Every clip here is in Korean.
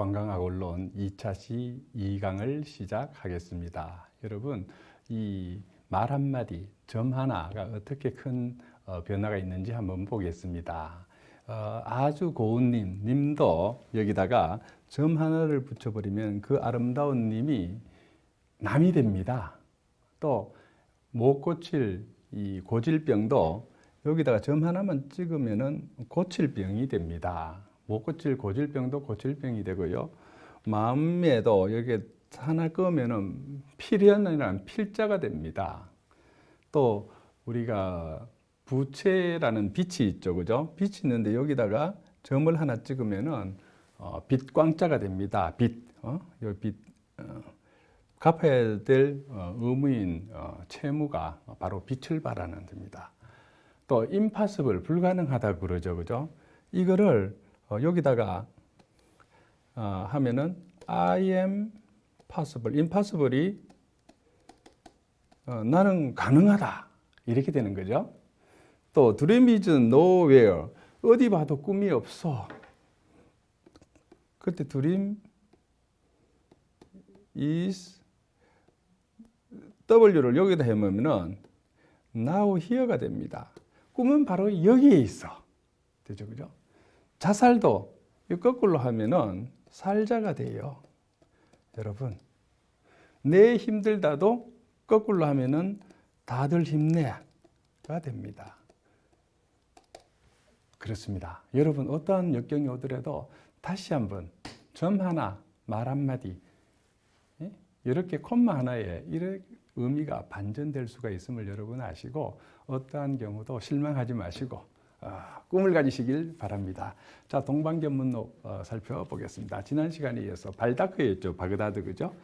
관광학 원론 2차 시 2강을 시작하겠습니다. 여러분, 이 말 한마디, 점 하나가 어떻게 큰 어, 변화가 있는지 한번 보겠습니다. 어, 아주 고운님, 님도 여기다가 점 하나를 붙여버리면 그 아름다운 님이 남이 됩니다. 또, 못 고칠 이 고질병도 여기다가 점 하나만 찍으면은 고칠 병이 됩니다. 못 고칠 고질병도 고질병이 되고요. 마음에도 여기 하나 끄면은 필연이라는 필자가 됩니다. 또 우리가 부채라는 빛이 있죠, 그죠? 빛이 있는데 여기다가 점을 하나 찍으면은 어, 빛광자가 됩니다. 빛, 어, 요 빛, 어, 갚아야 될 어, 의무인 어, 채무가 바로 빛을 발하는 됩니다. 또 impossible 불가능하다 그러죠, 그죠? 이거를 어, 여기다가 어, 하면은 I am possible, impossible이 어, 나는 가능하다 이렇게 되는 거죠. 또 dream is nowhere 어디 봐도 꿈이 없어. 그때 dream is W를 여기다 해놓으면은 now here가 됩니다. 꿈은 바로 여기에 있어. 되죠, 그죠? 자살도 이 거꾸로 하면은 살자가 돼요. 여러분, 내 힘들다도 거꾸로 하면은 다들 힘내가 됩니다. 그렇습니다. 여러분, 어떠한 역경이 오더라도 다시 한번 점 하나, 말 한마디, 예? 이렇게 콤마 하나에 이렇게 의미가 반전될 수가 있음을 여러분 아시고 어떠한 경우도 실망하지 마시고 어, 꿈을 가지시길 바랍니다. 자, 동방견문록 어, 살펴보겠습니다. 지난 시간에 이어서 발다크였죠. 바그다드 그죠?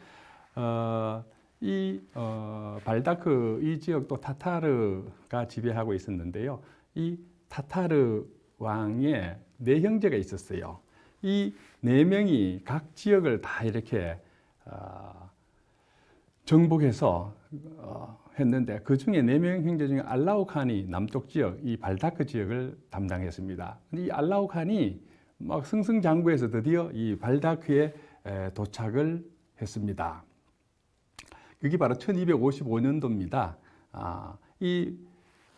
어, 이 어, 발다크 이 지역도 타타르가 지배하고 있었는데요. 이 타타르 왕의 네 형제가 있었어요. 이 네 명이 각 지역을 다 이렇게 어, 정복해서 어, 했는데 그 중에 네 명 형제 중에 알라우 칸이 남쪽 지역 이 발다크 지역을 담당했습니다. 근데 이 알라우 칸이 막 승승장구해서 드디어 이 발다크에 에, 도착을 했습니다. 그게 바로 1255년도입니다. 아, 이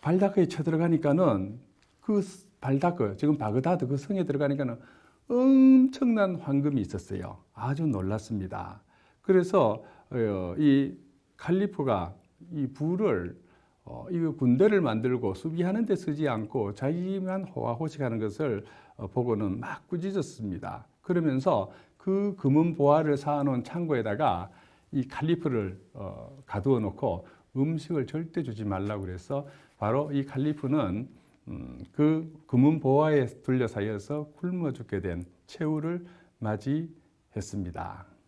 발다크에 쳐들어가니까는 그 발다크 지금 바그다드 그 성에 들어가니까는 엄청난 황금이 있었어요. 아주 놀랐습니다. 그래서 어, 이 칼리프가 이 부를 어, 이 군대를 만들고 수비하는 데 쓰지 않고 자기만 호화호식하는 것을 어, 보고는 막 꾸짖었습니다. 그러면서 그 금은 보화를 쌓아놓은 창고에다가 이 칼리프를 어, 가두어 놓고 음식을 절대 주지 말라고 그래서 바로 이 칼리프는 음, 그 금은 보화에 둘러싸여서 굶어 죽게 된 최후를 맞이했습니다.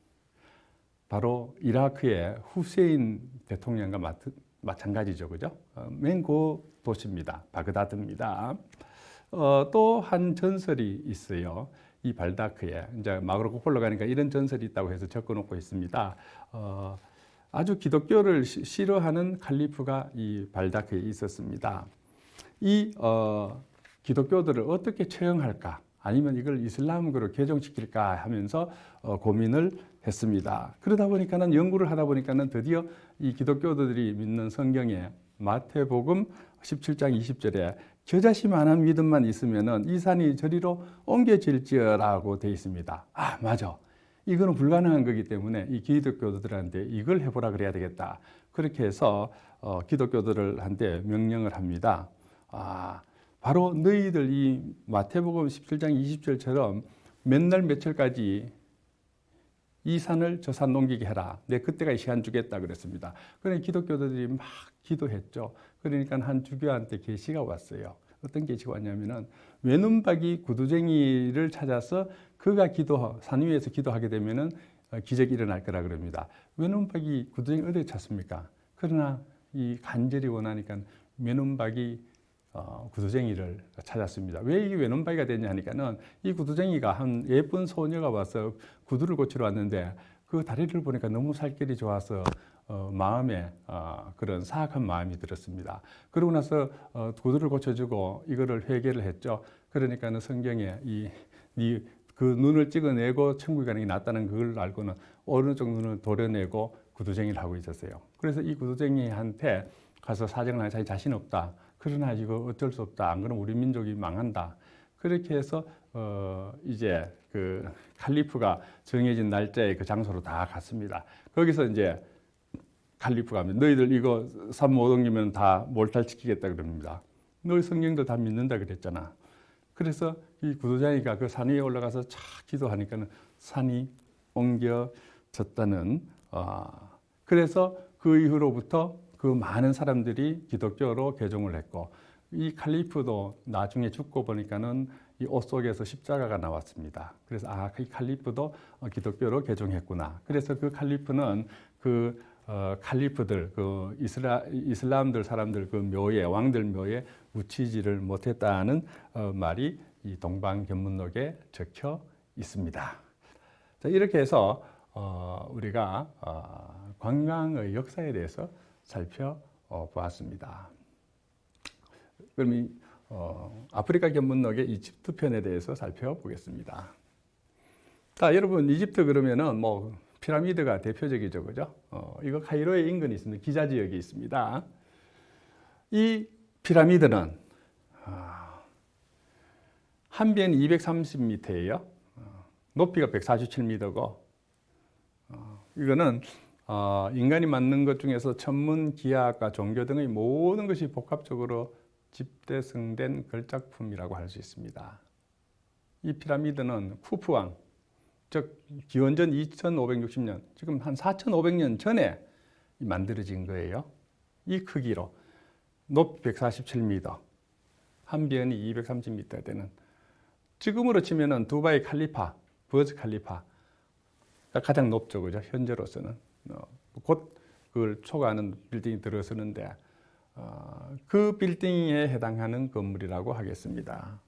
바로 이라크의 후세인 대통령과 마찬가지죠, 그죠? 어, 맨고 도시입니다. 바그다드입니다. 어, 또한 전설이 있어요. 이 발다크에 이제 마그로코폴로 가니까 이런 전설이 있다고 해서 적어놓고 있습니다. 어, 아주 기독교를 시, 싫어하는 칼리프가 이 발다크에 있었습니다. 이 어, 기독교들을 어떻게 처형할까? 아니면 이걸 이슬람으로 개종시킬까 하면서 어, 고민을 했습니다. 그러다 보니까는 연구를 하다 보니까는 드디어 이 기독교들이 믿는 성경에 마태복음 17장 20절에 겨자씨만한 믿음만 있으면은 이 산이 저리로 옮겨질지어라고 되어 있습니다. 아 맞아. 이거는 불가능한 거기 때문에 이 기독교들한테 이걸 해보라 그래야 되겠다. 그렇게 해서 어, 기독교들한테 명령을 합니다. 아 바로 너희들 이 마태복음 17장 20절처럼 몇 날 며칠까지 이 산을 저산 넘기게 해라. 내 그때가 시간 주겠다 그랬습니다. 그래 기독교들이 막 기도했죠. 그러니까 한 주교한테 계시가 왔어요. 어떤 계시가 왔냐면은 외눈박이 구두쟁이를 찾아서 그가 기도 산 위에서 기도하게 되면은 어, 기적이 일어날 거라 그럽니다. 외눈박이 구두쟁이 어디 찾습니까? 그러나 이 간절히 원하니까 외눈박이 어, 구두쟁이를 찾았습니다. 왜 이게 외눈박이가 됐냐 하니까는 이 구두쟁이가 한 예쁜 소녀가 와서 구두를 고치러 왔는데 그 다리를 보니까 너무 살결이 좋아서 어, 마음에 어, 그런 사악한 마음이 들었습니다. 그러고 나서 어, 구두를 고쳐주고 이거를 회개를 했죠. 그러니까는 성경에 이, 이 그 눈을 찍어내고 천국에 가는 게 낫다는 그걸 알고는 오른쪽 눈을 도려내고 구두쟁이를 하고 있었어요. 그래서 이 구두쟁이한테 가서 사정을 하니 자기 자신 없다. 그러나 이거 어쩔 수 없다. 안 그러면 우리 민족이 망한다. 그렇게 해서 어 이제 그 칼리프가 정해진 날짜에 그 장소로 다 갔습니다. 거기서 이제 칼리프가 너희들 이거 삼오동이면 다 몰탈시키겠다 그럽니다. 너희 성경도 다 믿는다 그랬잖아. 그래서 이 구도자니가 그산 위에 올라가서 차 기도하니까는 산이 옮겨졌다는 아 그래서 그 이후로부터 그 많은 사람들이 기독교로 개종을 했고 이 칼리프도 나중에 죽고 보니까는 이 옷 속에서 십자가가 나왔습니다. 그래서 아, 이 칼리프도 어, 기독교로 개종했구나. 그래서 그 칼리프는 그 어, 칼리프들, 그 이슬라, 이슬람들 사람들 그 묘에 왕들 묘에 묻히지를 못했다는 어, 말이 이 동방견문록에 적혀 있습니다. 자, 이렇게 해서 어, 우리가 어, 관광의 역사에 대해서 살펴보았습니다. 그럼 이 어, 아프리카 견문록의 이집트 편에 대해서 살펴보겠습니다. 자, 여러분 이집트 그러면은 뭐 피라미드가 대표적이죠, 그죠? 어, 이거 카이로의 인근에 있습니다. 기자 지역에 있습니다. 이 피라미드는 아, 한 변이 230m예요. 높이가 147m고 어, 이거는 어, 인간이 만든 것 중에서 천문, 기하학과 종교 등의 모든 것이 복합적으로 집대성된 걸작품이라고 할 수 있습니다. 이 피라미드는 쿠프 왕, 즉 기원전 2560년, 지금 한 4500년 전에 만들어진 거예요. 이 크기로 높이 147m, 한 변이 230m 되는 지금으로 치면은 두바이 칼리파, 버즈 칼리파 가장 높죠, 그죠? 현재로서는 어, 곧 그걸 초과하는 빌딩이 들어서는데 어, 그 빌딩에 해당하는 건물이라고 하겠습니다.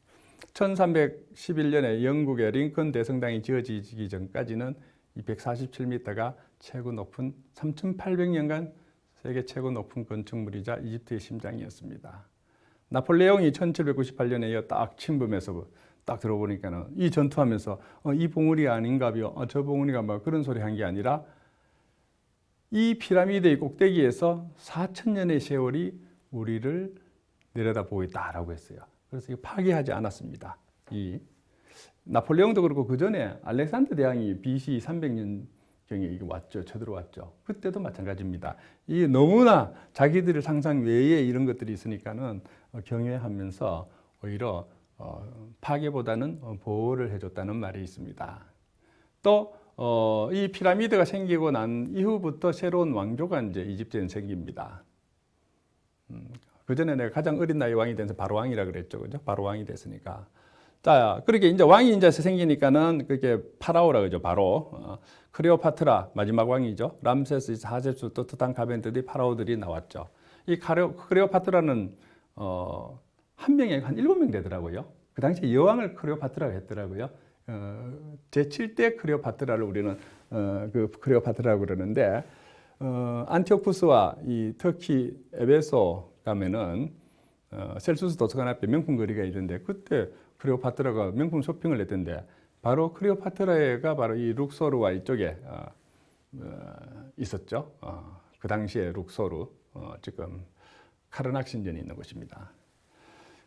1311년에 영국의 링컨 대성당이 지어지기 전까지는 247m가 최고 높은 3,800년간 세계 최고 높은 건축물이자 이집트의 심장이었습니다. 나폴레옹이 1798년에 딱 침범해서 딱 들어보니까는 이 전투하면서 어, 이 봉우리 아닌가벼, 어, 저 봉우리가 뭐 그런 소리 한 게 아니라 이 피라미드의 꼭대기에서 4천 년의 세월이 우리를 내려다보고 있다라고 했어요. 그래서 파괴하지 않았습니다. 이 나폴레옹도 그렇고 그 전에 알렉산더 대왕이 BC 300년 경에 왔죠. 쳐들어왔죠. 그때도 마찬가지입니다. 이 너무나 자기들의 상상 외에 이런 것들이 있으니까는 어, 경외하면서 오히려 어, 파괴보다는 어, 보호를 해줬다는 말이 있습니다. 또 어, 이 피라미드가 생기고 난 이후부터 새로운 왕조가 이제 이집트에 생깁니다. 음, 그 전에 내가 가장 어린 나이 왕이 돼서 바로 왕이라 그랬죠, 그죠? 바로 왕이 됐으니까. 자, 그렇게 이제 왕이 이제 생기니까는 그게 파라오라 그죠, 바로. 어, 크레오파트라 마지막 왕이죠. 람세스, 하셉수, 또 투탕카멘들이 파라오들이 나왔죠. 이 카레오, 크레오파트라는 어, 한 명에 한 일곱 명 되더라고요. 그 당시에 여왕을 크레오파트라고 했더라고요. 어, 제7대 크레오파트라를 우리는 어, 그 크레오파트라고 그러는데 어, 안티오쿠스와 이 터키 에베소 가면은 어, 셀수스 도서관 앞에 명품 거리가 있는데 그때 크레오파트라가 명품 쇼핑을 했던데 바로 크레오파트라가 바로 이 룩소르와 이쪽에 어, 어, 있었죠. 어, 그 당시에 룩소르 어, 지금 카르낙 신전이 있는 곳입니다.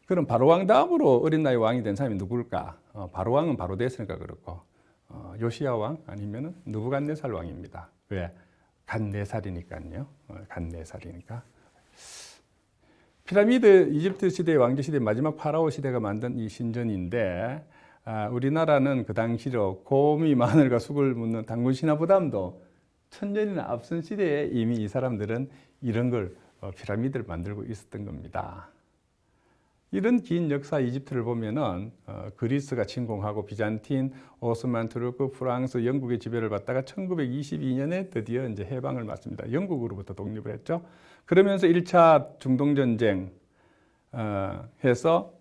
그럼 바로왕 다음으로 어린 나이 왕이 된 사람이 누굴까? 어, 바로왕은 바로 됐으니까 그렇고 어, 요시야 왕 아니면은 누부갓네살 왕입니다. 왜? 간네 살이니까요. 어, 간네 살이니까. 피라미드 이집트 시대 왕조 시대 마지막 파라오 시대가 만든 이 신전인데 아, 우리나라는 그 당시로 곰이 마늘과 쑥을 묻는 당군 신화보담도 천년이나 앞선 시대에 이미 이 사람들은 이런 걸 어, 피라미드를 만들고 있었던 겁니다. 이런 긴 역사 이집트를 보면은 어, 그리스가 침공하고 비잔틴, 오스만 투르크, 프랑스, 영국의 지배를 받다가 1922년에 드디어 이제 해방을 맞습니다. 영국으로부터 독립을 했죠. 그러면서 1차 중동 전쟁 어, 해서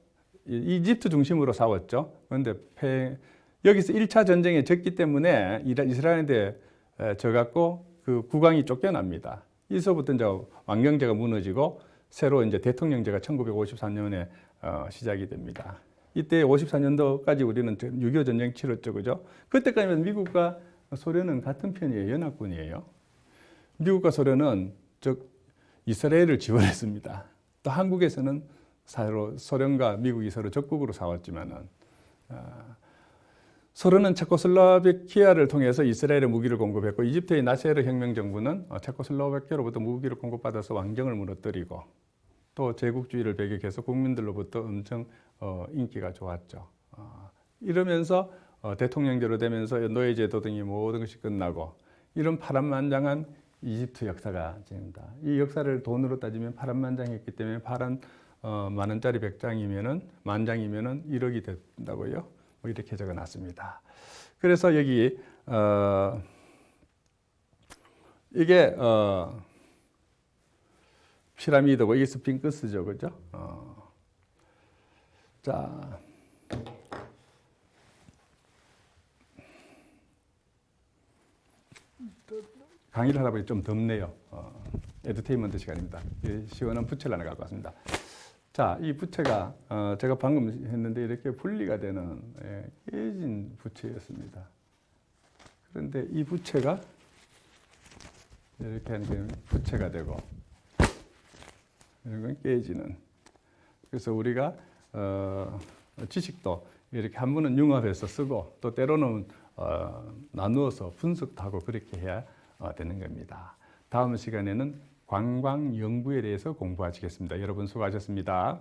이- 이집트 중심으로 싸웠죠. 그런데 패, 여기서 1차 전쟁에 졌기 때문에 이스라엘에 에, 져갖고 그 국왕이 쫓겨납니다. 이서부터 이제 왕경제가 무너지고 새로 이제 대통령제가 1953년에 어, 시작이 됩니다. 이때 54년도까지 우리는 6.25 전쟁 치렀죠, 그죠? 그때까지는 미국과 소련은 같은 편이에요, 연합군이에요. 미국과 소련은 즉 이스라엘을 지원했습니다. 또 한국에서는 서로 소련과 미국이 서로 적극으로 싸웠지만은 아, 소련은 체코슬로바키아를 통해서 이스라엘에 무기를 공급했고 이집트의 나세르 혁명 정부는 어, 체코슬로바키아로부터 무기를 공급받아서 왕정을 무너뜨리고 또 제국주의를 배격해서 국민들로부터 엄청 어, 인기가 좋았죠. 어, 이러면서 어, 대통령제로 되면서 노예제도 등이 모든 것이 끝나고 이런 파란만장한 이집트 역사가 됩니다. 이 역사를 돈으로 따지면 파란만장했기 때문에 파란 어, 만 원짜리 백 장이면은 만 장이면은 1억이 된다고요. 뭐 이렇게 적어놨습니다. 그래서 여기 어, 이게 어, 피라미드고 이게 스핑크스죠, 그죠? 어. 자. 강의를 하다 보니 좀 덥네요. 어, 에듀테인먼트 시간입니다. 이 시원한 부채를 하나 갖고 왔습니다. 자, 이 부채가 어, 제가 방금 했는데 이렇게 분리가 되는 예, 깨진 부채였습니다. 그런데 이 부채가 이렇게 하는 게 부채가 되고 이런 건 깨지는. 그래서 우리가 어, 지식도 이렇게 한 번은 융합해서 쓰고 또 때로는 어, 나누어서 분석도 하고 그렇게 해야 어, 되는 겁니다. 다음 시간에는 관광 연구에 대해서 공부하시겠습니다. 여러분 수고하셨습니다.